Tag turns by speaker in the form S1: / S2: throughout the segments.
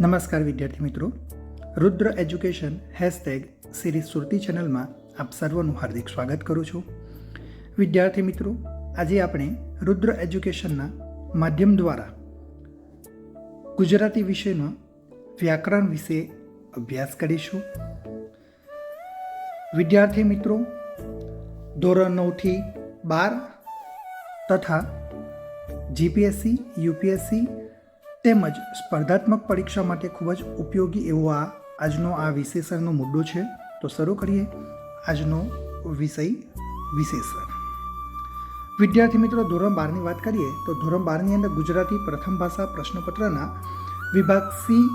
S1: નમસ્કાર વિદ્યાર્થી મિત્રો. Rudra education hashtag series Surti ચેનલમાં આપ સર્વનું હાર્દિક સ્વાગત કરું છું. વિદ્યાર્થી મિત્રો, આજે આપણે રુદ્ર એજ્યુકેશનના માધ્યમ દ્વારા ગુજરાતી વિષયનો વ્યાકરણ વિશે અભ્યાસ કરીશું. વિદ્યાર્થી મિત્રો, ધોરણ નવથી બાર તથા જીપીએસસી, યુપીએસસી તેમજ સ્પર્ધાત્મક પરીક્ષા માટે ખૂબ જ ઉપયોગી એવો આ આજનો આ વિશેષણનો મુદ્દો છે. તો શરૂ કરીએ આજનો વિષય વિશેષણ. વિદ્યાર્થી મિત્રો, ધોરણ બારની વાત કરીએ તો ધોરણ બારની અંદર ગુજરાતી પ્રથમ ભાષા પ્રશ્નપત્રના વિભાગ સી,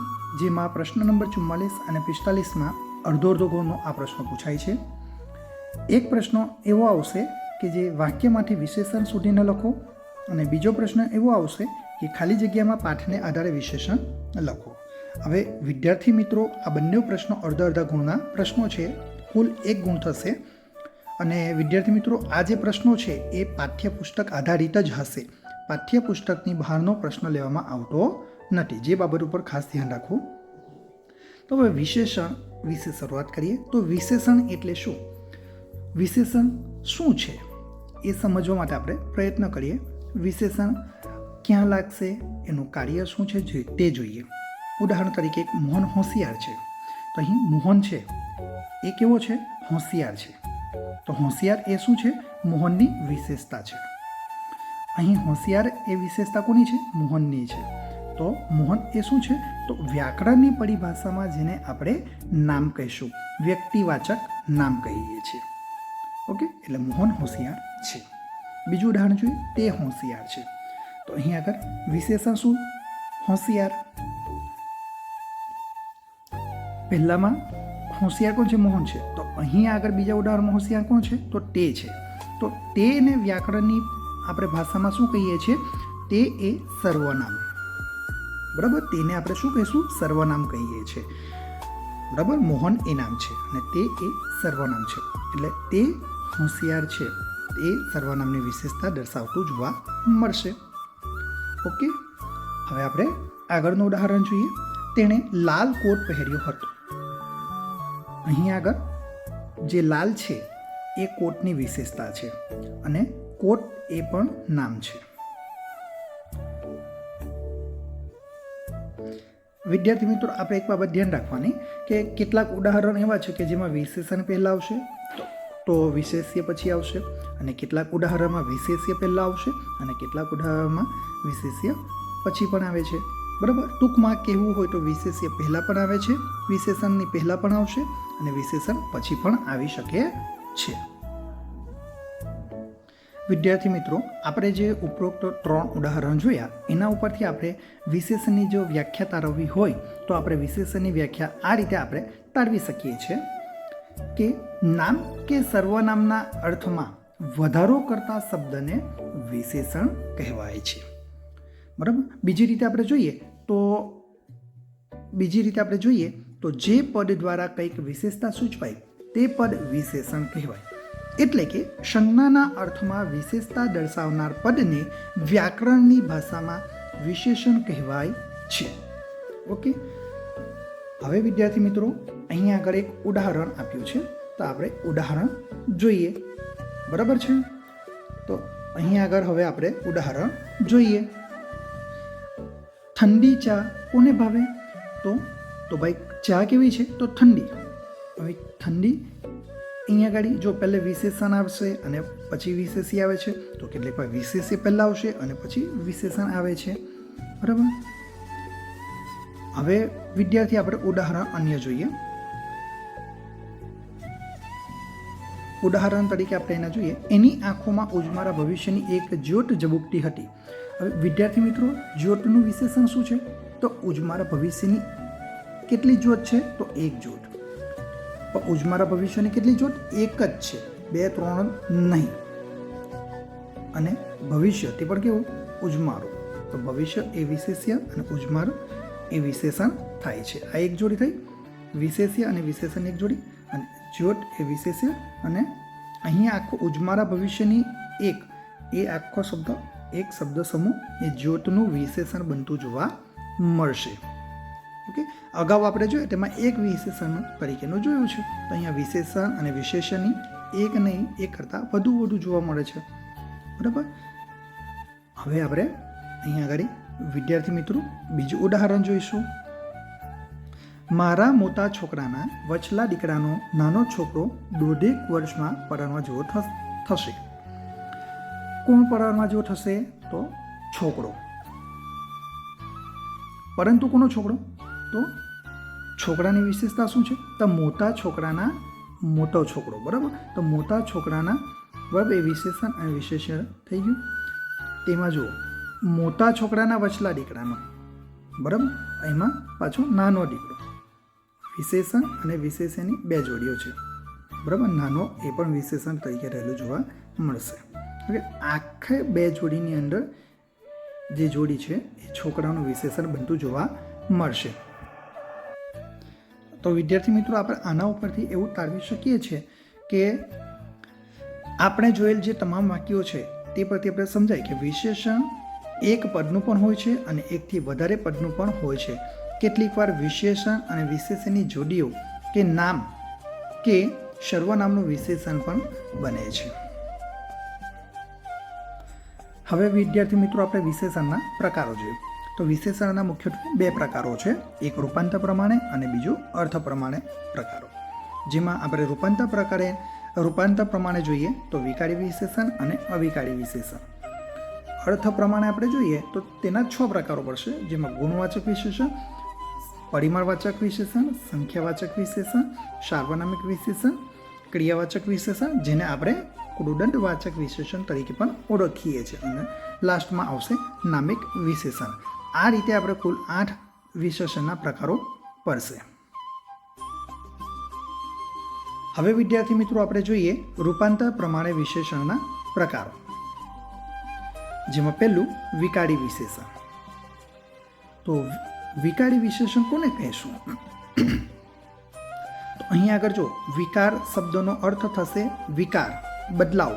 S1: જેમાં પ્રશ્ન નંબર ચુમ્માલીસ અને પિસ્તાલીસમાં અડધો અડધો ગુણનો આ પ્રશ્ન પૂછાય છે. એક પ્રશ્ન એવો આવશે કે જે વાક્યમાંથી વિશેષણ શોધીને લખો અને બીજો પ્રશ્ન એવો આવશે કે ખાલી જગ્યામાં પાઠને આધારે વિશેષણ લખો. હવે વિદ્યાર્થી મિત્રો, આ બંને પ્રશ્નો અડધા અડધા ગુણના પ્રશ્નો છે. કુલ એક ગુણ થશે. અને વિદ્યાર્થી મિત્રો, આ જે પ્રશ્નો છે, એ પાઠ્યપુસ્તક આધારિત જ હશે. પાઠ્યપુસ્તકની બહારનો પ્રશ્ન લેવામાં આવતો નથી. જે બાબત ઉપર ખાસ ધ્યાન રાખવું તો હવે વિશેષણ વિશે શરૂઆત કરીએ. તો વિશેષણ એટલે શું? વિશેષણ શું છે? એ સમજવા માટે આપણે પ્રયત્ન કરીએ. વિશેષણ ક્યાં લાગશે એનું કાર્ય શું છે તે જોઈએ. ઉદાહરણ તરીકે એક મોહન હોશિયાર છે. તો અહીં મોહન છે. એ કેવો છે? હોશિયાર છે. તો હોશિયાર એ શું છે? મોહનની વિશેષતા છે. અહીં હોશિયાર એ વિશેષતા કોની છે? મોહનની છે. તો મોહન એ શું છે? તો વ્યાકરણની પરિભાષામાં જેને આપણે નામ કહીશું. વ્યક્તિવાચક નામ કહીએ છીએ. ઓકે? એટલે મોહન હોશિયાર છે. બીજું ઉદાહરણ જોઈએ. તે હોશિયાર છે. તો અહીં આગળ વિશેષણ શું? હોશિયાર. પહેલામાં હોશિયાર કોણ છે? મોહન છે. તો અહીં આગળ બીજા ઉદાહરણમાં હોશિયાર કોણ છે? તો તે છે. તો તેને વ્યાકરણની આપણે ભાષામાં શું કહીએ છીએ? તે એ સર્વનામ. બરાબર? તેને આપણે શું કહીશું? સર્વનામ કહીએ છીએ. બરાબર? મોહન એ નામ છે અને તે એ સર્વનામ છે. એટલે તે હોશિયાર છે. એ સર્વનામની વિશેષતા દર્શાવતું જોવા મળશે. ઓકે? હવે આપણે આગળનું ઉદાહરણ જોઈએ. તેણે લાલ કોટ પહેર્યો હતો. અહીં આગળ જે લાલ છે, એ કોટની વિશેષતા છે અને કોટ એ પણ નામ છે. વિદ્યાર્થી મિત્રો, આપણે એક બાબત ધ્યાન રાખવાની કે કેટલાક ઉદાહરણ એવા છે કે જેમાં વિશેષણ પહેલાં આવશે. તો વિશેષ્ય પછી આવશે અને કેટલાક ઉદાહરણમાં વિશેષ્ય પહેલાં આવશે અને કેટલાક ઉદાહરણમાં વિશેષ્ય પછી પણ આવે છે. બરાબર? ટૂંકમાં કહેવું હોય તો વિશેષ્ય પહેલાં પણ આવે છે, વિશેષણની પહેલાં પણ આવશે અને વિશેષણ પછી પણ આવી શકે છે. વિદ્યાર્થી મિત્રો, આપણે જે ઉપરોક્ત ત્રણ ઉદાહરણ જોયા, એના ઉપરથી આપણે વિશેષની જો વ્યાખ્યા તારવવી હોય, તો આપણે વિશેષણની વ્યાખ્યા આ રીતે આપણે તારવી શકીએ છીએ. કે નામ કે સર્વનામના અર્થમાં વધારો કરતા શબ્દને વિશેષણ કહેવાય છે. બરાબર? બીજી રીતે આપણે જોઈએ તો, બીજી રીતે આપણે જોઈએ તો જે પદ દ્વારા કંઈક વિશેષતા સૂચવાય તે પદ વિશેષણ કહેવાય. એટલે કે સંજ્ઞાના અર્થમાં વિશેષતા દર્શાવનાર પદને વ્યાકરણની ભાષામાં વિશેષણ કહેવાય છે. ઓકે? હવે વિદ્યાર્થી મિત્રો અહીં આગળ એક ઉદાહરણ આપ્યું છે. તો આપણે ઉદાહરણ જોઈએ. બરાબર છે? તો અહીં આગળ હવે આપણે ઉદાહરણ જોઈએ. ઠંડી ચા કોને ભાવે? તો તો ભાઈ ચા કેવી છે? તો ઠંડી. હવે ઠંડી અહીંયા આગળ જો પહેલે વિશેષણ આવશે અને પછી વિશેષી આવે છે, તો કેટલીક વાર વિશેષી પહેલાં આવશે અને પછી વિશેષણ આવે છે. બરાબર? હવે વિદ્યાર્થી આપણે ઉદાહરણ અન્ય જોઈએ. ઉદાહરણ તરીકે આપણે એના જોઈએ. એની આંખોમાં ઉજમારા ભવિષ્યની એક જ્યોત ઝબુકતી હતી. હવે વિદ્યાર્થી મિત્રો, જ્યોતનું વિશેષણ શું છે? તો ઉજમારા ભવિષ્યની કેટલી જ્યોત છે? તો એક જ્યોત. ઉજમારા ભવિષ્યની કેટલી જ્યોત? એક જ છે. બે, ત્રણ નહીં. અને ભવિષ્ય, તે પણ કેવું? ઉજમારું. તો ભવિષ્ય એ વિશેષ્ય અને ઉજમારો એ વિશેષણ થાય છે. આ એક જોડી થઈ. વિશેષ્ય અને વિશેષણ એક જોડી. જ્યોત એ વિશેષ્ય અને અહીંયા આખો ઉજમારા ભવિષ્યની એક, એ આખો શબ્દ, એક શબ્દ સમૂહ એ જ્યોતનું વિશેષણ બનતું જોવા મળશે. ઓકે અગાઉ આપણે જોઈએ તેમાં એક વિશેષણ તરીકેનું જોયું છે. તો અહીંયા વિશેષણ અને વિશેષણની એક નહીં, એક કરતાં વધુ વધુ જોવા મળે છે. બરાબર? હવે આપણે અહીંયા આગળ વિદ્યાર્થી મિત્રો બીજું ઉદાહરણ જોઈશું. મારા મોટા છોકરાના વચલા દીકરાનો નાનો છોકરો દોઢેક વર્ષમાં પરણવા જેવો થશે. કોણ પરણવા જેવો થશે તો છોકરો. પરંતુ કોનો છોકરો? તો છોકરાની વિશેષતા શું છે? તો મોટા છોકરાના મોટો છોકરો, બરાબર? તો મોટા છોકરાના બરાબર એ વિશેષણ અને વિશેષણ થઈ ગયું. તેમાં જુઓ, મોટા છોકરાના વચલા દીકરાનો, બરાબર? એમાં પાછો નાનો દીકરો. વિશેષણ અને વિશેષણની બે જોડીઓ છે. બરાબર? નાનો એ પણ વિશેષણ તરીકે રહેલું જોવા મળશે. ઓકે, આખે બે જોડીની અંદર જે જોડી છે, એ છોકરાનું વિશેષણ બનતું જોવા મળશે. તો વિદ્યાર્થી મિત્રો, આપણે આના ઉપરથી એવું તારવી શકીએ છીએ કે આપણે જોયેલ જે તમામ વાક્યો છે, તે પરથી આપણે સમજાય કે વિશેષણ એક પદનું પણ હોય છે અને એકથી વધારે પદનું પણ હોય છે. કેટલીક વાર વિશેષણ અને વિશેષણની જોડીઓ કે નામ કે સર્વનામનું વિશેષણ પણ બને છે. હવે વિદ્યાર્થી મિત્રો આપણે વિશેષણના પ્રકારો જોઈએ. તો વિશેષણના મુખ્યત્વે બે પ્રકારો છે. એક રૂપાંતર પ્રમાણે અને બીજું અર્થ પ્રમાણે પ્રકારો. જેમાં આપણે રૂપાંતર પ્રકારે રૂપાંતર પ્રમાણે જોઈએ તો વિકારી વિશેષણ અને અવિકારી વિશેષણ. અર્થ પ્રમાણે આપણે જોઈએ તો તેના છ પ્રકારો પડશે. જેમાં ગુણવાચક વિશેષણ પરિમાણવાચક વિશેષણ, સંખ્યાવાચક વિશેષણ, સાર્વનામિક વિશેષણ, ક્રિયાવાચક વિશેષણ, જેને આપણે ક્રુદંતવાચક વિશેષણ તરીકે પણ ઓળખીએ છીએ. અને લાસ્ટમાં આવશે નામિક વિશેષણ. આ રીતે આપણે કુલ આઠ વિશેષણના પ્રકારો પડશે. હવે વિદ્યાર્થી મિત્રો આપણે જોઈએ રૂપાંતર પ્રમાણે વિશેષણના પ્રકારો. જેમાં પહેલું વિકારી વિશેષણ. તો વિકારી વિશેષણ કોને કહેશું? તો અહીં આગળ જો, વિકાર શબ્દનો અર્થ થશે વિકાર, બદલાવ.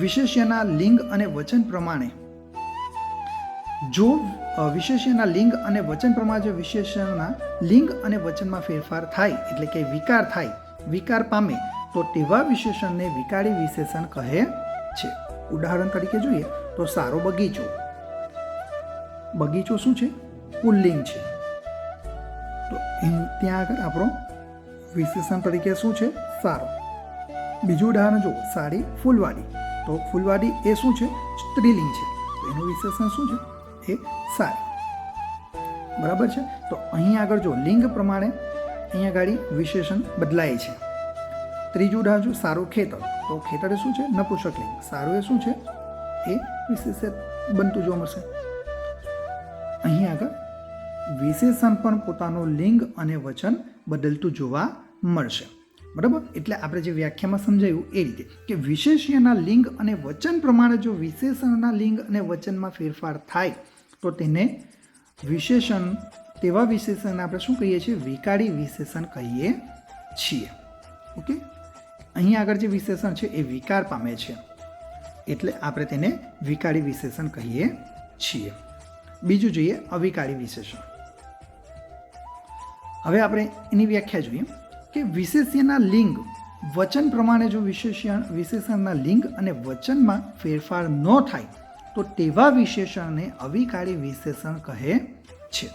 S1: વિશેષ્યના લિંગ અને વચન પ્રમાણે. જો વિશેષ્યના લિંગ અને વચન પ્રમાણે જો વિશેષણના લિંગ અને વચનમાં ફેરફાર થાય, એટલે કે વિકાર થાય, વિકાર પામે, તો તેવા વિશેષણને વિકારી વિશેષણ કહે છે. ઉદાહરણ તરીકે જોઈએ, તો સારો બગીચો. બગીચો શું છે? પુલ્લિંગ છે. તો ત્યાં આગળ આપણો વિશેષણ તરીકે શું છે? સારો. બીજું ઉદાહરણ જો સાડી ફૂલવાડી. તો ફૂલવાડી એ શું છે? સ્ત્રીલિંગ છે. એનું વિશેષણ શું છે? એ સારી બરાબર છે? તો અહીં આગળ જો લિંગ પ્રમાણે અહીંયા આગળ વિશેષણ બદલાય છે. ત્રીજું ઉદાહરણ જો સારું ખેતર. તો ખેતર શું છે? નપુસક લિંગ. સારું એ શું છે? એ વિશેષ બનતું જોવા મળશે. અહીં આગળ વિશેષણ પણ પોતાનું લિંગ અને વચન બદલતું જોવા મળશે. બરાબર? એટલે આપણે જે વ્યાખ્યામાં સમજાયું એ રીતે કે વિશેષ્યના લિંગ અને વચન પ્રમાણે જો વિશેષણના લિંગ અને વચનમાં ફેરફાર થાય, તો તેને વિશેષણ તેવા વિશેષણને આપણે શું કહીએ છીએ? વિકારી વિશેષણ કહીએ છીએ. ઓકે? અહીં આગળ જે વિશેષણ છે એ વિકાર પામે છે. એટલે આપણે તેને વિકારી વિશેષણ કહીએ છીએ. બીજું જોઈએ અવિકારી વિશેષણ. હવે આપણે એની વ્યાખ્યા જોઈએ કે વિશેષ્યના લિંગ, વચન પ્રમાણે જો વિશેષણ વિશેષણના લિંગ અને વચનમાં ફેરફાર ન થાય, તો તેવા વિશેષણને અવિકારી વિશેષણ કહે છે.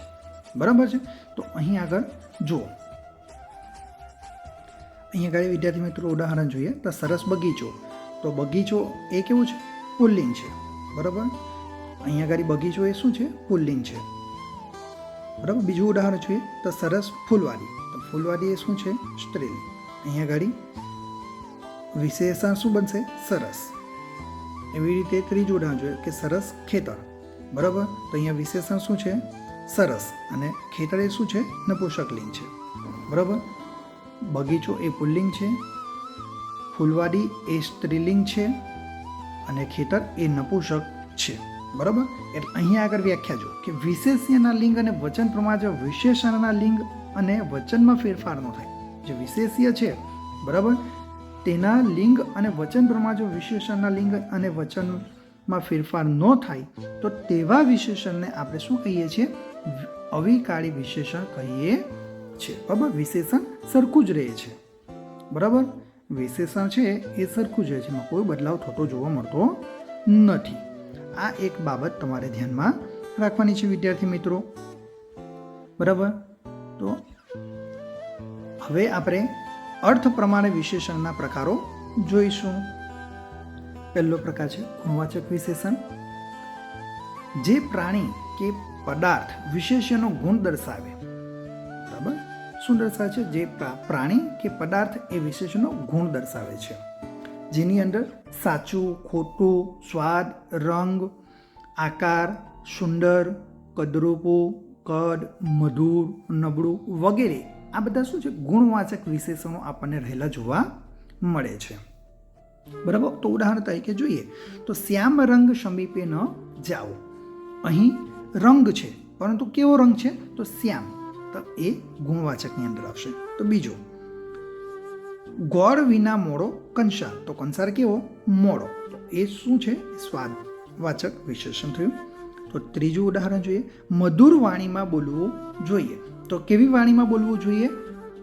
S1: બરાબર છે? તો અહીં આગળ જુઓ. અહીં આગળ વિદ્યાર્થી મિત્રો ઉદાહરણ જોઈએ, તો સરસ બગીચો. તો બગીચો એ કેવું છે? પુલ્લિંગ છે. બરાબર? અહીંયા આગળ બગીચો એ શું છે? પુલ્લિંગ છે. બરાબર? બીજું ઉદાહરણ જોઈએ તો સરસ ફૂલવાડી. તો ફૂલવાડી એ શું છે? સ્ત્રીલિંગ અહીંયા આગળ વિશેષણ શું બનશે? સરસ. એવી રીતે ત્રીજું ઉદાહરણ જોઈએ કે સરસ ખેતર. બરાબર? તો અહીંયા વિશેષણ શું છે? સરસ. અને ખેતર એ શું છે? નપુસકલિંગ છે. બરાબર? બગીચો એ પુલ્લિંગ છે. ફૂલવાડી એ સ્ત્રીલિંગ છે. અને ખેતર એ નપુસક છે. બરાબર? એટલે અહીંયા આગળ વ્યાખ્યા જો કે વિશેષ્યના લિંગ અને વચન પ્રમાણે વિશેષણના લિંગ અને વચનમાં ફેરફાર ન થાય, જે વિશેષ્ય છે, બરાબર? તેના લિંગ અને વચન પ્રમાણે વિશેષણના લિંગ અને વચનમાં ફેરફાર ન થાય, તો તેવા વિશેષણને આપણે શું કહીએ છીએ? અવિકાળી વિશેષણ કહીએ છે બરાબર? વિશેષણ સરખું જ રહે છે. બરાબર? વિશેષણ છે એ સરખું જ રહે છે. એમાં કોઈ બદલાવ થતો જોવા મળતો નથી. આ એક બાબત તમારે ધ્યાનમાં રાખવાની છે, વિદ્યાર્થી મિત્રો. બરાબર? તો હવે આપણે અર્થ પ્રમાણે વિશેષણના પ્રકારો જોઈશું. પહેલો પ્રકાર છે, ગુણવાચક વિશેષણ. જે પ્રાણી કે પદાર્થ વિશેષ્યનો ગુણ દર્શાવે. બરાબર? શું દર્શાવે છે? જે પ્રાણી કે પદાર્થ એ વિશેષનો ગુણ દર્શાવે છે. જેની અંદર સાચું, ખોટું, સ્વાદ, રંગ, આકાર, સુંદર, કદરૂપું, કદ, મધુર, નબળું વગેરે. આ બધા શું છે? ગુણવાચક વિશેષણો આપણને રહેલા જોવા મળે છે. બરાબર? તો ઉદાહરણ તરીકે જોઈએ તો શ્યામ રંગ સમીપે ન જાઓ. અહીં રંગ છે, પરંતુ કેવો રંગ છે? તો શ્યામ. તો એ ગુણવાચકની અંદર આવશે. તો બીજો ગોળ વિના મોડો કંસાર. તો કંસાર કેવો? મોડો તો એ શું છે? સ્વાદવાચક વિશેષણ થયું. તો ત્રીજું ઉદાહરણ જોઈએ. મધુર વાણીમાં બોલવું જોઈએ. તો કેવી વાણીમાં બોલવું જોઈએ?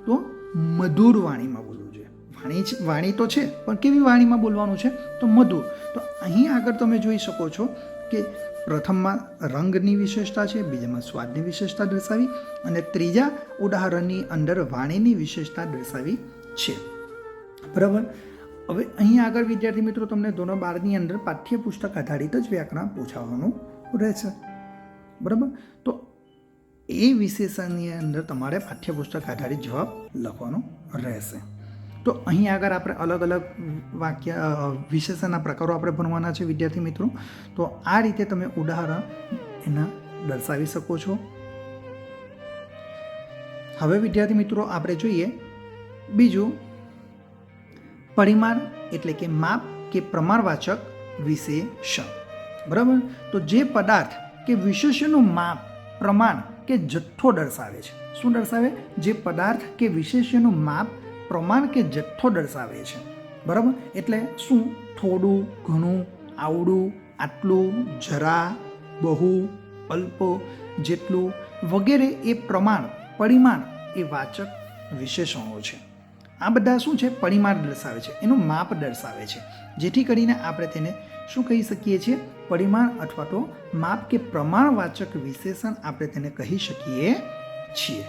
S1: તો મધુર વાણીમાં બોલવું જોઈએ. વાણી વાણી તો છે, પણ કેવી વાણીમાં બોલવાનું છે? તો મધુર. તો અહીં આગળ તમે જોઈ શકો છો કે પ્રથમમાં રંગની વિશેષતા છે, બીજામાં સ્વાદની વિશેષતા દર્શાવી અને ત્રીજા ઉદાહરણની અંદર વાણીની વિશેષતા દર્શાવી છે. બરાબર? હવે અહીં આગળ વિદ્યાર્થી મિત્રો તમને ધોરણ બારની અંદર પાઠ્યપુસ્તક આધારિત જ વ્યાકરણ પૂછાવાનું રહેશે. બરાબર? તો એ વિશેષણની અંદર તમારે પાઠ્યપુસ્તક આધારિત જવાબ લખવાનો રહેશે. તો અહીં આગળ આપણે અલગ અલગ વાક્ય વિશેષણના પ્રકારો આપણે ભણવાના છે વિદ્યાર્થી મિત્રો. તો આ રીતે તમે ઉદાહરણ એના દર્શાવી શકો છો. હવે વિદ્યાર્થી મિત્રો આપણે જોઈએ બીજું પરિમાણ એટલે કે માપ કે પ્રમાણવાચક વિશેષણ. બરાબર? તો જે પદાર્થ કે વિશેષણનું માપ, પ્રમાણ કે જથ્થો દર્શાવે છે. શું દર્શાવે? જે પદાર્થ કે વિશેષણનું માપ, પ્રમાણ કે જથ્થો દર્શાવે છે. બરાબર? એટલે શું? થોડું, ઘણું, આવડું, આટલું, જરા, બહુ, અલ્પ, જેટલું વગેરે એ પ્રમાણ, પરિમાણ એ વાચક વિશેષણો છે. આ બધા શું છે? પરિમાણ દર્શાવે છે. એનું માપ દર્શાવે છે. જેથી કરીને આપણે તેને શું કહી શકીએ છીએ? પરિમાણ અથવા તો માપ કે પ્રમાણવાચક વિશેષણ આપણે તેને કહી શકીએ છીએ.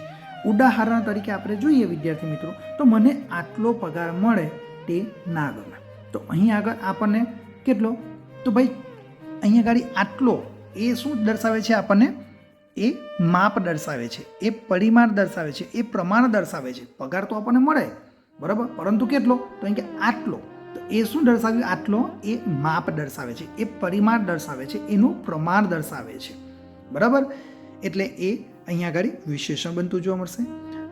S1: ઉદાહરણ તરીકે આપણે જોઈએ, વિદ્યાર્થી મિત્રો, તો મને આટલો પગાર મળે તે ના ગમે તો અહીં આગળ આપણને કેટલો? તો ભાઈ અહીંયા આગળ આટલો, એ શું દર્શાવે છે આપણને? એ માપ દર્શાવે છે. એ પરિમાણ દર્શાવે છે. એ પ્રમાણ દર્શાવે છે. પગાર તો આપણને મળે બરાબર? પરંતુ કેટલો? તો કે આટલો. તો એ શું દર્શાવ્યું આટલો એ માપ દર્શાવે છે. એ પરિમાણ દર્શાવે છે. એનું પ્રમાણ દર્શાવે છે. બરાબર? એટલે એ અહીંયા આગળ વિશેષણ બનતું જોવા મળશે.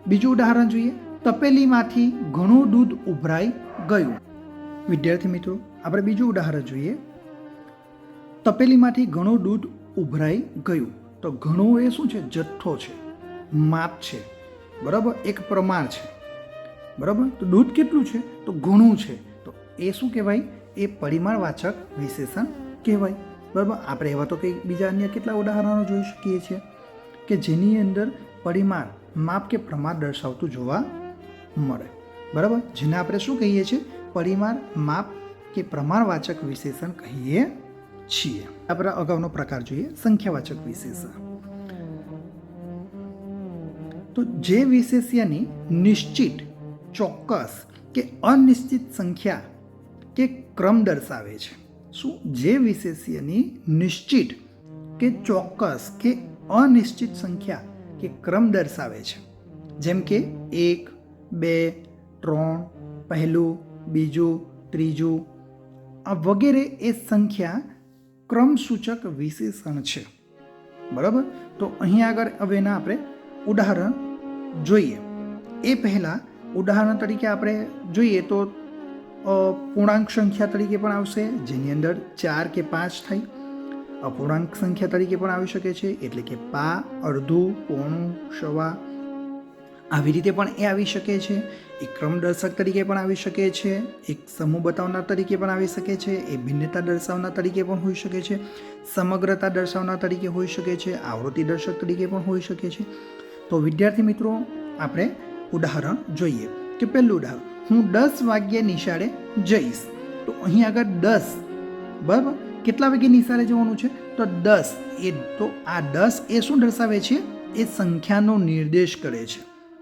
S1: બીજું ઉદાહરણ જોઈએ. તપેલીમાંથી ઘણું દૂધ ઉભરાઈ ગયું. વિદ્યાર્થી મિત્રો, આપણે બીજું ઉદાહરણ જોઈએ. તપેલીમાંથી ઘણું દૂધ ઉભરાઈ ગયું. તો ઘણું એ શું છે? જથ્થો છે. માપ છે. બરાબર? એક પ્રમાણ છે. બરાબર? તો દૂધ કેટલું છે? તો ઘણું છે. તો એ શું કહેવાય? એ પરિમાણવાચક વિશેષણ કહેવાય. બરાબર? આપણે એવા તો કંઈક બીજા અન્ય કેટલા ઉદાહરણો જોઈ શકીએ છીએ કે જેની અંદર પરિમાણ માપ કે પ્રમાણ દર્શાવતું જોવા મળે. બરાબર? જેને આપણે શું કહીએ છીએ? પરિમાણ માપ કે પ્રમાણવાચક વિશેષણ કહીએ છીએ. આપણે અગાઉનો પ્રકાર જોઈએ, સંખ્યાવાચક વિશેષણ. તો જે વિશેષ્યની નિશ્ચિત ચોક્કસ કે અનિશ્ચિત સંખ્યા કે ક્રમ દર્શાવે છે. શું જે વિશેષ્યની નિશ્ચિત કે ચોક્કસ કે અનિશ્ચિત સંખ્યા કે ક્રમ દર્શાવે છે? જેમ કે એક, બે, ત્રણ, પહેલું, બીજું, ત્રીજું. આ વગેરે એ સંખ્યા ક્રમસૂચક વિશેષણ છે. બરાબર? તો અહીં આગળ હવેના આપણે ઉદાહરણ જોઈએ. એ પહેલાં ઉદાહરણ તરીકે આપણે જોઈએ તો પૂર્ણાંક સંખ્યા તરીકે પણ આવશે, જેની અંદર ચાર કે પાંચ થાય અપૂર્ણાંક સંખ્યા તરીકે પણ આવી શકે છે, એટલે કે પા, અડધું, પોણું, સવા. આવી રીતે પણ એ આવી શકે છે. એક ક્રમ દર્શક તરીકે પણ આવી શકે છે. એક સમૂહ બતાવનાર તરીકે પણ આવી શકે છે. એ ભિન્નતા દર્શાવનાર તરીકે પણ હોઈ શકે છે. સમગ્રતા દર્શાવનાર તરીકે હોઈ શકે છે. આવૃત્તિ દર્શક તરીકે પણ હોઈ શકે છે. તો વિદ્યાર્થી મિત્રો, આપણે ઉદાહરણ જોઈએ કે પહેલું ઉદાહરણ, હું દસ વાગ્યે નિશાળે જઈશ. તો અહીં આગળ દસ, બરાબર? કેટલા વાગે નિશાળે જવાનું છે? તો દસ, એ તો આ દસ એ શું દર્શાવે છે? એ સંખ્યાનો નિર્દેશ કરે છે.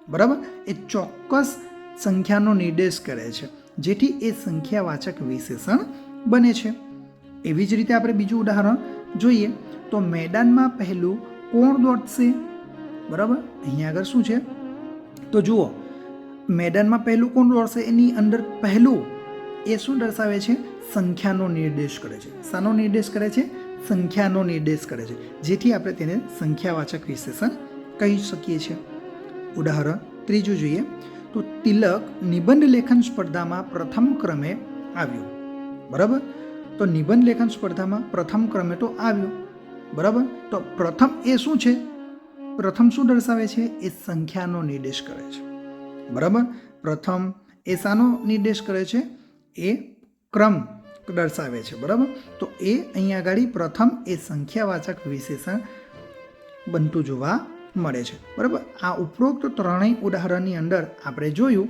S1: બરાબર? એ ચોક્કસ સંખ્યાનો નિર્દેશ કરે છે, જેથી એ સંખ્યાવાચક વિશેષણ બને છે. એવી જ રીતે આપણે બીજું ઉદાહરણ જોઈએ, તો મેદાનમાં પહેલું કોણ દોડશે? બરાબર? અહીંયા આગળ શું છે? તો જુઓ, મેદાનમાં પહેલું કોણ દોડશે? એની અંદર પહેલું એ શું દર્શાવે છે? સંખ્યાનો નિર્દેશ કરે છે. શાનો નિર્દેશ કરે છે? સંખ્યાનો નિર્દેશ કરે છે. જેથી આપણે તેને સંખ્યાવાચક વિશેષણ કહી શકીએ છીએ. ઉદાહરણ ત્રીજું જોઈએ. તો તિલક નિબંધ લેખન સ્પર્ધામાં પ્રથમ ક્રમે આવ્યો. બરાબર? તો નિબંધ લેખન સ્પર્ધામાં પ્રથમ ક્રમે તો આવ્યો. બરાબર? તો પ્રથમ એ શું છે? પ્રથમ શું દર્શાવે છે? એ સંખ્યાનો નિર્દેશ કરે છે. બરાબર? પ્રથમ એ શાનો નિર્દેશ કરે છે? એ ક્રમ દર્શાવે છે. બરાબર? તો એ અહીંયા આગળ પ્રથમ એ સંખ્યાવાચક વિશેષણ બનતું જોવા મળે છે. બરાબર? આ ઉપરોક્ત ત્રણેય ઉદાહરણની અંદર આપણે જોયું,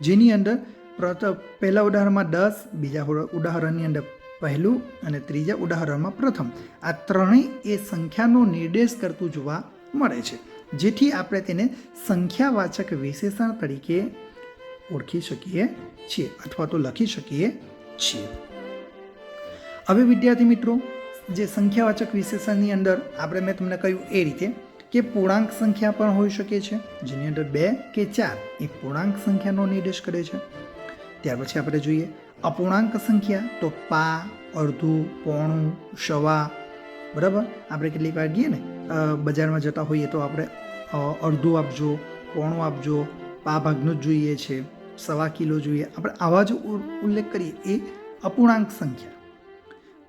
S1: જેની અંદર પ્રથમ પહેલા ઉદાહરણમાં દસ, બીજા ઉદાહરણની અંદર પહેલું અને ત્રીજા ઉદાહરણમાં પ્રથમ. આ ત્રણેય એ સંખ્યાનો નિર્દેશ કરતું જોવા મળે છે. જેથી આપણે તેને સંખ્યાવાચક વિશેષણ તરીકે ઓળખી શકીએ છીએ અથવા તો લખી શકીએ છીએ. હવે વિદ્યાર્થી મિત્રો, જે સંખ્યાવાચક વિશેષણની અંદર આપણે મેં તમને કહ્યું એ રીતે કે પૂર્ણાંક સંખ્યા પણ હોઈ શકે છે, જેની અંદર બે કે ચાર એ પૂર્ણાંક સંખ્યાનો નિર્દેશ કરે છે. ત્યાર પછી આપણે જોઈએ અપૂર્ણાંક સંખ્યા, તો પા, અડધું, પોણું, સવા, બરાબર? આપણે કેટલીક વાર ગઈએ ને? બજારમાં જતા હોઈએ તો આપણે અડધું આપજો, પોણું આપજો પા ભાગનું જ જોઈએ છે, સવા કિલો જોઈએ. આપણે આવા જ ઉલ્લેખ કરીએ. એ અપૂર્ણાંક સંખ્યા.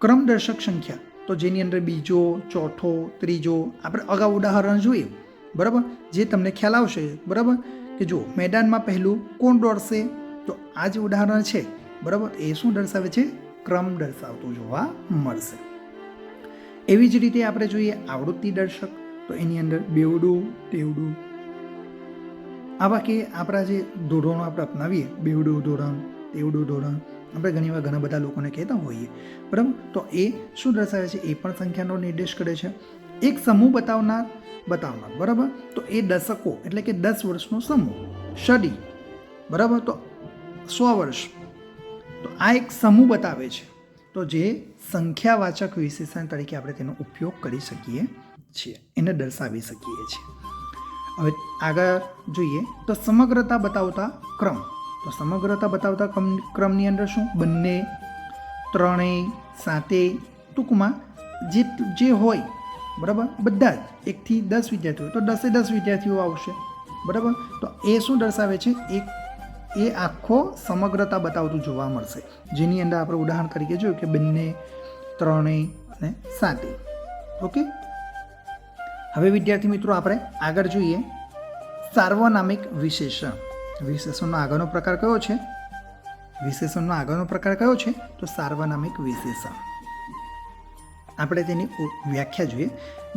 S1: ક્રમદર્શક સંખ્યા. તો જેની અંદર બીજો, ચોથો, ત્રીજો, આપણે અગાઉ ઉદાહરણ જોઈએ. બરાબર? જે તમને ખ્યાલ આવશે. બરાબર? કે જો મેદાનમાં પહેલું કોણ દોડશે? તો આ જે ઉદાહરણ છે. બરાબર? એ શું દર્શાવે છે? ક્રમ દર્શાવતું જોવા મળશે. એવી જ રીતે આપણે જોઈએ આવૃત્તિ દર્શક, તો એની અંદર બેવડું, તેવડું. આવા કે આપણા જે ધોરણો આપણે અપનાવીએ, બેવડું ધોરણ, તેવડું ધોરણ, આપણે ઘણીવાર ઘણા બધા લોકોને કહેતા હોઈએ. બરાબર? તો એ શું દર્શાવે છે? એ પણ સંખ્યાનો નિર્દેશ કરે છે. એક સમૂહ બતાવનાર બતાવનાર. બરાબર? તો એ દશકો, એટલે કે દસ વર્ષનો સમૂહ, સદી. બરાબર? તો સો વર્ષ. તો આ એક સમૂહ બતાવે છે. તો જે સંખ્યાવાચક વિશેષણ તરીકે આપણે તેનો ઉપયોગ કરી શકીએ છીએ, એને દર્શાવી શકીએ છીએ. હવે આગળ જોઈએ તો સમગ્રતા બતાવતા ક્રમ. તો સમગ્રતા બતાવતા ક્રમ, ક્રમની અંદર શું? બંને, ત્રણેય સાતે ટૂંકમાં જે જે હોય, બરાબર? બધા જ એકથી દસ વિદ્યાર્થીઓ. તો દસે દસ વિદ્યાર્થીઓ આવશે, બરાબર? તો એ શું દર્શાવે છે? એક એ આખો સમગ્રતા બતાવતું જોવા મળશે. જેની અંદર આપણે ઉદાહરણ તરીકે જોયું કે બંને, ત્રણેય અને સાતે ઓકે? હવે વિદ્યાર્થી મિત્રો આપણે આગળ જોઈએ સાર્વનામિક વિશેષણ. વિશેષણનો આગળનો પ્રકાર કયો છે? વિશેષણનો આગળનો પ્રકાર કયો છે? તો સાર્વનામિક વિશેષણ. આપણે તેની વ્યાખ્યા જોઈએ.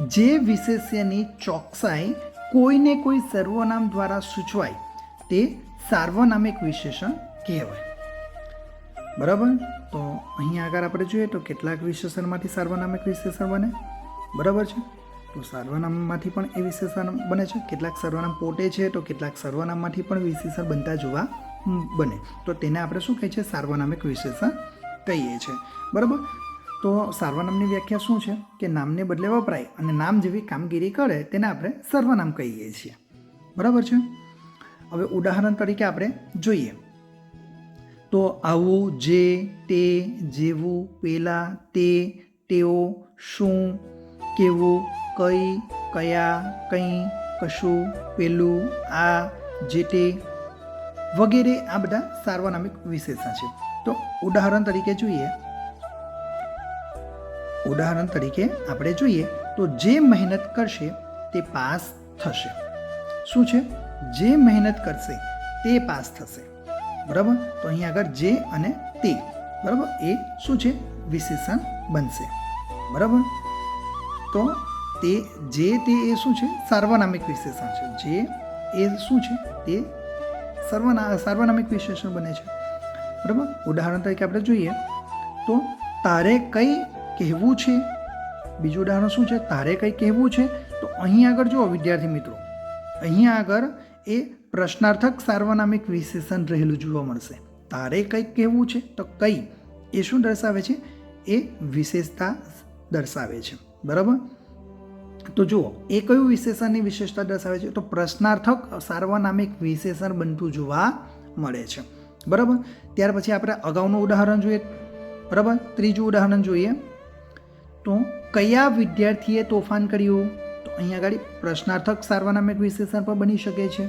S1: જે વિશેષ્યની ચોકસાઈ કોઈને કોઈ સર્વનામ દ્વારા સૂચવાય, તે સાર્વનામિક વિશેષણ કહેવાય. બરાબર? તો અહીં આગળ આપણે જોઈએ તો કેટલાક વિશેષણમાંથી સાર્વનામિક વિશેષણ બને. બરાબર છે? તો સર્વનામમાંથી પણ એ વિશેષણ બને છે. કેટલાક સર્વનામ પોતે છે તો કેટલાક સર્વનામમાંથી પણ વિશેષણ બનતા જોવા બને. તો તેને આપણે શું કહીએ છીએ સાર્વનામિક વિશેષણ કહીએ છીએ બરાબર? તો સાર્વનામની વ્યાખ્યા શું છે? કે નામને બદલે વપરાય અને નામ જેવી કામગીરી કરે તેને આપણે સર્વનામ કહીએ છીએ. બરાબર છે? હવે ઉદાહરણ તરીકે આપણે જોઈએ. તો આવું, જે, તે, જેવું, પેલા, તે, તેઓ, શું, કેવું, કઈ, કયા, કંઈ, કશું, પેલું, આ, જે, તે વગેરે આ બધા સાર્વનામિક વિશેષણ છે. તો ઉદાહરણ તરીકે જોઈએ. ઉદાહરણ તરીકે આપણે જોઈએ તો જે મહેનત કરશે તે પાસ થશે. શું છે? જે મહેનત કરશે તે પાસ થશે. બરાબર? તો અહીં આગળ જે અને તે. બરાબર? એ શું છે? વિશેષણ બનશે. બરાબર? તો તે જે તે એ શું છે? સાર્વનામિક વિશેષણ છે. જે એ શું છે? તે સર્વના, સાર્વનામિક વિશેષણ બને છે. બરાબર? ઉદાહરણ તરીકે આપણે જોઈએ તો તારે કંઈ કહેવું છે? બીજું ઉદાહરણ શું છે? તારે કંઈ કહેવું છે? તો અહીં આગળ જુઓ વિદ્યાર્થી મિત્રો. અહીંયા આગળ એ પ્રશ્નાર્થક સાર્વનામિક વિશેષણ રહેલું જોવા મળશે. તારે કંઈક કહેવું છે? તો કઈ. એ શું દર્શાવે છે? એ વિશેષતા દર્શાવે છે. બરાબર? તો જુઓ, એ કયું વિશેષણની વિશેષતા દર્શાવે છે? તો પ્રશ્નાર્થક સાર્વનામિક વિશેષણ બનતું જોવા મળે છે. બરાબર? ત્યાર પછી આપણે અગાઉનું ઉદાહરણ જોઈએ. બરાબર? ત્રીજું ઉદાહરણ જોઈએ. તો કયા વિદ્યાર્થીએ તોફાન કર્યું? અહીંયા આગળ પ્રશ્નાર્થક સાર્વનામિક વિશેષણ પણ બની શકે છે.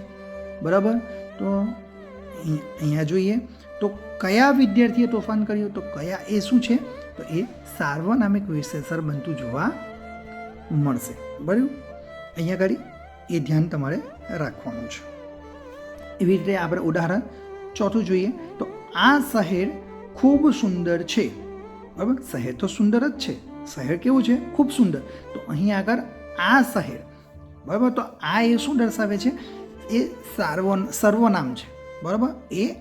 S1: બરાબર? તો અહીંયા જોઈએ, તો કયા વિદ્યાર્થીએ તોફાન કર્યું? તો કયા એ શું છે? તો એ સાર્વનામિક વિશેષણ બનતું જોવા મળશે. બરાબર? અહીંયા આગળ એ ધ્યાન તમારે રાખવાનું છે. એવી રીતે આપણે ઉદાહરણ ચોથું જોઈએ. તો આ શહેર ખૂબ સુંદર છે. બરાબર? શહેર તો સુંદર જ છે. શહેર કેવું છે? ખૂબ સુંદર. તો અહીં આગળ આ શહેર. બરાબર? તો આ એ શું દર્શાવે છે? એ સાર્વ સર્વનામ છે. બરાબર? એ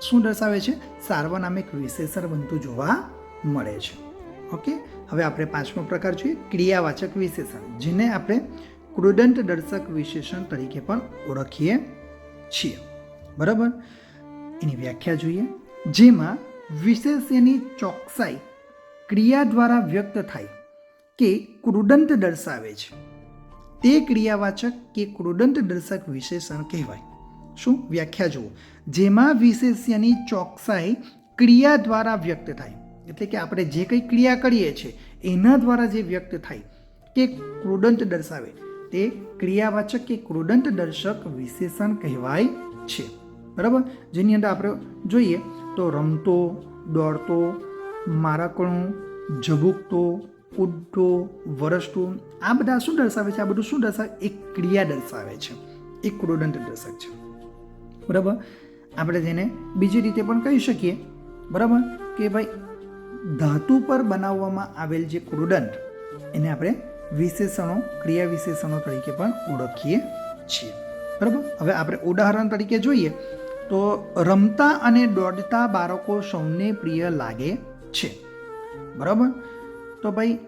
S1: શું દર્શાવે છે? સાર્વનામિક વિશેષણ બનતું જોવા મળે છે. ઓકે? હવે આપણે પાંચમો પ્રકાર જોઈએ. ક્રિયાવાચક વિશેષણ, જેને આપણે ક્રુડન્ટ દર્શક વિશેષણ તરીકે પણ ઓળખીએ છીએ. બરાબર? એની વ્યાખ્યા જોઈએ. જેમાં વિશેષ્યની ચોકસાઈ ક્રિયા દ્વારા વ્યક્ત થાય. કે ક્રુડન્ટ દર્શાવે છે. તે ક્રિયાવાચક કે ક્રુડન્ટ દર્શક વિશેષણ કહેવાય. શું? વ્યાખ્યા જુઓ. જેમાં વિશેષ્યની ચોકસાઈ ક્રિયા દ્વારા વ્યક્ત થાય. એટલે કે આપણે જે કંઈ ક્રિયા કરીએ છીએ, એના દ્વારા જે વ્યક્ત થાય, કે ક્રુડન્ટ દર્શાવે, તે ક્રિયાવાચક કે ક્રુડન્ટ દર્શક વિશેષણ કહેવાય છે. બરાબર? જેની અંદર આપણે જોઈએ તો રમતો, દોડતો, મારાકણું ઝબૂકતો ઉડતો વરસતો આ બધા શું દર્શાવે છે? આ બધું શું દર્શાવે? એક ક્રિયા દર્શાવે છે. એક ક્રુડન્ટ દર્શક છે. બરાબર? આપણે તેને બીજી રીતે પણ કહી શકીએ. બરાબર? કે ભાઈ, ધાતુ પર બનાવવામાં આવેલ જે ક્રુડન્ટ એને આપણે વિશેષણો, ક્રિયા વિશેષણો તરીકે પણ ઓળખીએ છીએ. બરાબર? હવે આપણે ઉદાહરણ તરીકે જોઈએ તો રમતા અને દોડતા બાળકો સૌને પ્રિય લાગે છે. બરાબર? તો ભાઈ,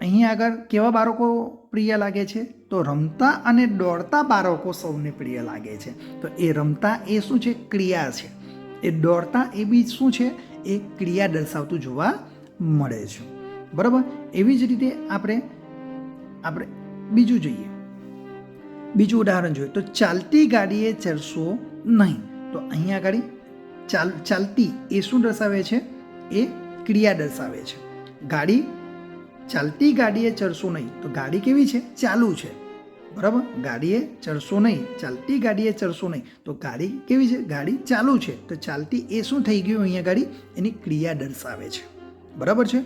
S1: અહીં આગળ કેવા બાળકો પ્રિય લાગે છે? તો રમતા અને દોડતા બાળકો સૌને પ્રિય લાગે છે. તો એ રમતા એ શું છે? ક્રિયા છે. એ દોડતા એ બી શું છે? એ ક્રિયા દર્શાવતું જોવા મળે છે. બરાબર? એવી જ રીતે આપણે આપણે બીજું જોઈએ. બીજું ઉદાહરણ જોઈએ. તો ચાલતી ગાડીએ ચડશો નહીં. તો અહીંયા આગળ ચાલ, ચાલતી એ શું દર્શાવે છે? એ ક્રિયા દર્શાવે છે. ગાડી ચાલતી ગાડીએ ચડશો નહીં. તો ગાડી કેવી છે? ચાલુ છે. બરાબર? ગાડીએ ચડશો નહીં. ચાલતી ગાડીએ ચડશો નહીં. તો ગાડી કેવી છે? ગાડી ચાલુ છે. તો ચાલતી એ શું થઈ ગયું અહીંયા ગાડી? એની ક્રિયા દર્શાવે છે. બરાબર છે?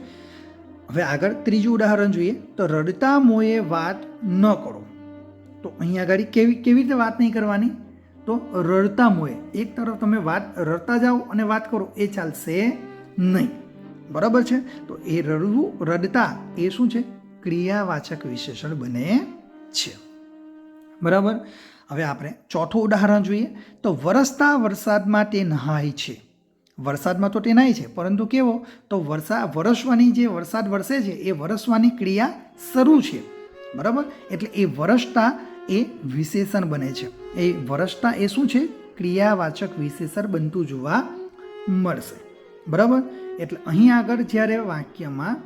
S1: હવે આગળ ત્રીજું ઉદાહરણ જોઈએ. તો રડતા મોએ વાત ન કરો. તો અહીંયા ગાડી કેવી કેવી રીતે વાત નહીં કરવાની? તો રડતા મોએ. એક તરફ તમે વાત, રડતા જાઓ અને વાત કરો. એ ચાલશે નહીં. બરાબર છે? તો એ રડવું, રડતા એ શું છે? ક્રિયાવાચક વિશેષણ બને છે. બરાબર? હવે આપણે ચોથું ઉદાહરણ જોઈએ. તો વરસતા વરસાદમાં તે નહાય છે. વરસાદમાં તો તે નહાય છે, પરંતુ કેવો? તો વરસા, વરસવાની જે વરસાદ વરસે છે, એ વરસવાની ક્રિયા શરૂ છે. બરાબર? એટલે એ વરસતા એ વિશેષણ બને છે. એ વરસતા એ શું છે? ક્રિયાવાચક વિશેષણ બનતું જોવા મળશે. બરાબર? એટલે અહીં આગળ જ્યારે વાક્યમાં,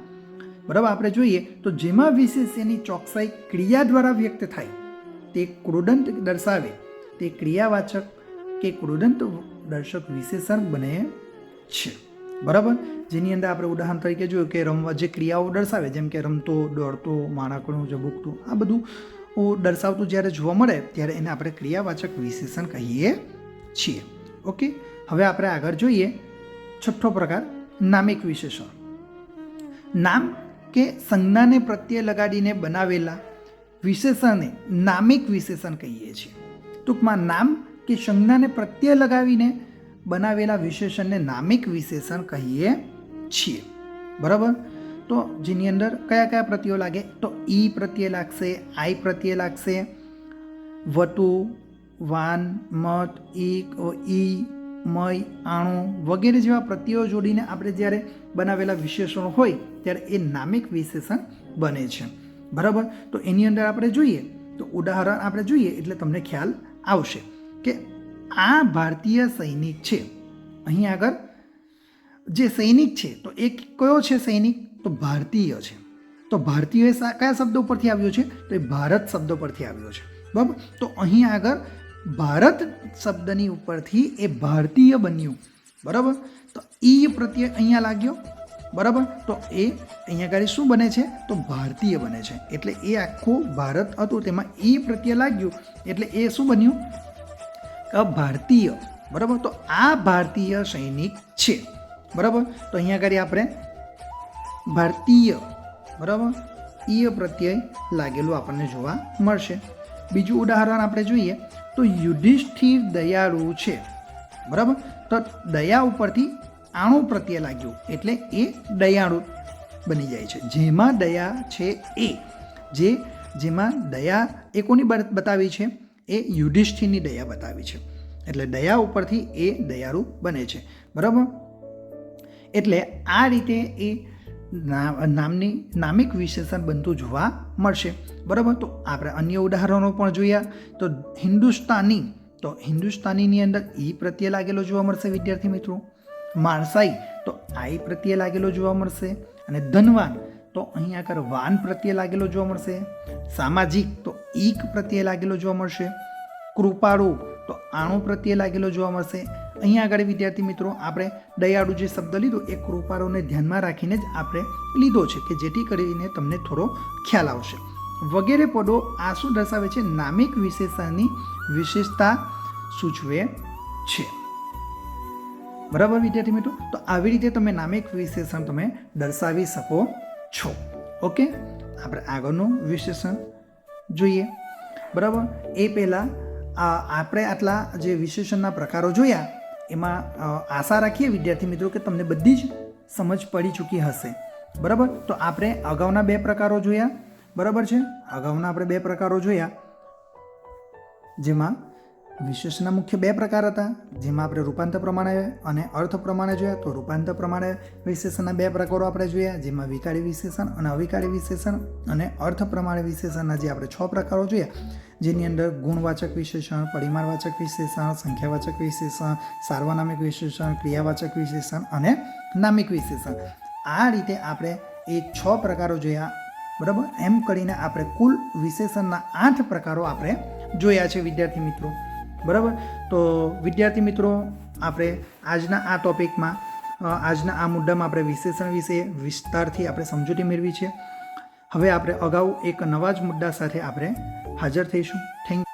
S1: બરાબર આપણે જોઈએ, તો જેમાં વિશેષ્યની ચોકસાઈ ક્રિયા દ્વારા વ્યક્ત થાય, તે ક્રુડન્ટ દર્શાવે, તે ક્રિયાવાચક કે ક્રુડન્ટ દર્શક વિશેષણ બને છે. બરાબર? જેની અંદર આપણે ઉદાહરણ તરીકે જોયું કે રમવા જે ક્રિયાઓ દર્શાવે, જેમ કે રમતો, દોડતો, માણકણું, ઝબૂકતું, આ બધું દર્શાવતું જ્યારે જોવા મળે, ત્યારે એને આપણે ક્રિયાવાચક વિશેષણ કહીએ છીએ. ઓકે? હવે આપણે આગળ જોઈએ છઠ્ઠો પ્રકાર નામિક વિશેષણ. નામ કે સંજ્ઞાને પ્રત્યે લગાડીને બનાવેલા વિશેષણને નામિક વિશેષણ કહીએ છીએ. ટૂંકમાં નામ કે સંજ્ઞાને પ્રત્યય લગાવીને બનાવેલા વિશેષણને નામિક વિશેષણ કહીએ છીએ. બરાબર? તો જેની અંદર કયા કયા પ્રત્યયો લાગે? તો ઈ પ્રત્યે લાગશે, આઈ પ્રત્યે લાગશે, વટુ, વાન, મત ઈક ઈ મય, આણું વગેરે જેવા પ્રત્યયો જોડીને આપણે જ્યારે બનાવેલા વિશેષણો હોય, ત્યારે એ નામિક વિશેષણ બને છે. બરાબર? તો એની અંદર આપણે જોઈએ, તો ઉદાહરણ આપણે જોઈએ એટલે તમને ખ્યાલ આવશે કે આ ભારતીય સૈનિક છે. અહીં આગળ, જે સૈનિક છે, તો એ કયો છે સૈનિક? તો ભારતીય છે. તો ભારતીય કયા શબ્દ ઉપરથી આવ્યો છે? તો એ ભારત શબ્દ પરથી આવ્યો છે. બરાબર? તો અહીં આગળ ભારત શબ્દની ઉપરથી એ ભારતીય બન્યું. બરાબર? તો ઈ પ્રત્યે અહીંયા લાગ્યો. બરાબર? તો એ અહીંયા આગળ શું બને છે? તો ભારતીય બને છે. એટલે એ આખું ભારત હતું, તેમાં ઈ પ્રત્યે લાગ્યું. એટલે એ શું બન્યું? ભારતીય. બરાબર? તો આ ભારતીય સૈનિક છે. બરાબર? તો અહીંયા આગળ આપણે ભારતીય. બરાબર? ઈય પ્રત્યય લાગેલું આપણને જોવા મળશે. બીજું ઉદાહરણ આપણે જોઈએ. તો યુધિષ્ઠિર દયાળુ છે. બરાબર? તો દયા ઉપરથી આણું પ્રત્યય લાગ્યું. એટલે એ દયાળુ બની જાય છે. જેમાં દયા છે એ. જે, જેમાં દયા એ કોની બતાવી છે? એ યુધિષ્ઠિરની દયા બતાવી છે. એટલે દયા ઉપરથી એ દયાળુ બને છે. બરાબર? એટલે આ રીતે એ નામની, નામિક વિશેષણ બનતું જોવા મળશે. બરાબર? તો આપણે અન્ય ઉદાહરણો પણ જોયા. તો હિન્દુસ્તાની, તો હિન્દુસ્તાનીની અંદર ઈ પ્રત્યે લાગેલો જોવા મળશે વિદ્યાર્થી મિત્રો. માણસાઈ તો આઈ પ્રત્યે લાગેલો જોવા મળશે. અને ધનવાન, તો અહીં આગળ વાન પ્રત્યે લાગેલો જોવા મળશે. સામાજિક, તો ઈક પ્રત્યે લાગેલો જોવા મળશે. કૃપાળુ, તો આણું પ્રત્યે લાગેલો જોવા મળશે. અહીંયા આગળ વિદ્યાર્થી મિત્રો, આપણે દયાળુ જે શબ્દ લીધો, એ કૃપાળુને ધ્યાનમાં રાખીને જ આપણે લીધો છે કે જેથી કરીને તમને થોડો ખ્યાલ આવશે. વગેરે પદો આ શું દર્શાવે છે, નામિક વિશેષણની વિશેષતા સૂચવે છે. બરાબર વિદ્યાર્થી મિત્રો? તો આવી રીતે તમે નામિક વિશેષણ તમે દર્શાવી શકો છો. ઓકે? આપણે આગળનું વિશેષણ જોઈએ. બરાબર? એ પહેલાં આપણે આટલા જે વિશેષણના પ્રકારો જોયા એમાં આશા રાખીએ વિદ્યાર્થી મિત્રો કે તમને બધી જ સમજ પડી ચૂકી હશે. બરાબર? તો આપણે અગાઉના બે પ્રકારો જોયા. બરાબર છે? અગાઉના આપણે બે પ્રકારો જોયા. જેમાં વિશેષના મુખ્ય બે પ્રકાર હતા. જેમાં આપણે રૂપાંતર પ્રમાણે અને અર્થ પ્રમાણે જોયા. તો રૂપાંતર પ્રમાણે વિશેષણના બે પ્રકારો આપણે જોયા. જેમાં વિકારી વિશેષણ અને અવિકારી વિશેષણ અને અર્થ પ્રમાણે વિશેષણના જે આપણે છ પ્રકારો જોયા. જેની અંદર ગુણવાચક વિશેષણ, પરિમાણવાચક વિશેષણ, સંખ્યાવાચક વિશેષણ, સાર્વનામિક વિશેષણ, ક્રિયાવાચક વિશેષણ અને નામિક વિશેષણ. આ રીતે આપણે એ છ પ્રકારો જોયા, બરાબર? એમ કરીને આપણે કુલ વિશેષણના આઠ પ્રકારો આપણે જોયા છે વિદ્યાર્થી મિત્રો. બરાબર? તો વિદ્યાર્થી મિત્રો, આપણે આજના આ ટોપિકમાં આજના આ મુદ્દામાં આપણે વિશેષણ વિશે વિસ્તારથી આપણે સમજૂતી મેળવી છે. હવે આપણે અગાઉ એક નવા જ મુદ્દા સાથે આપણે હાજર થઈશું. થેન્ક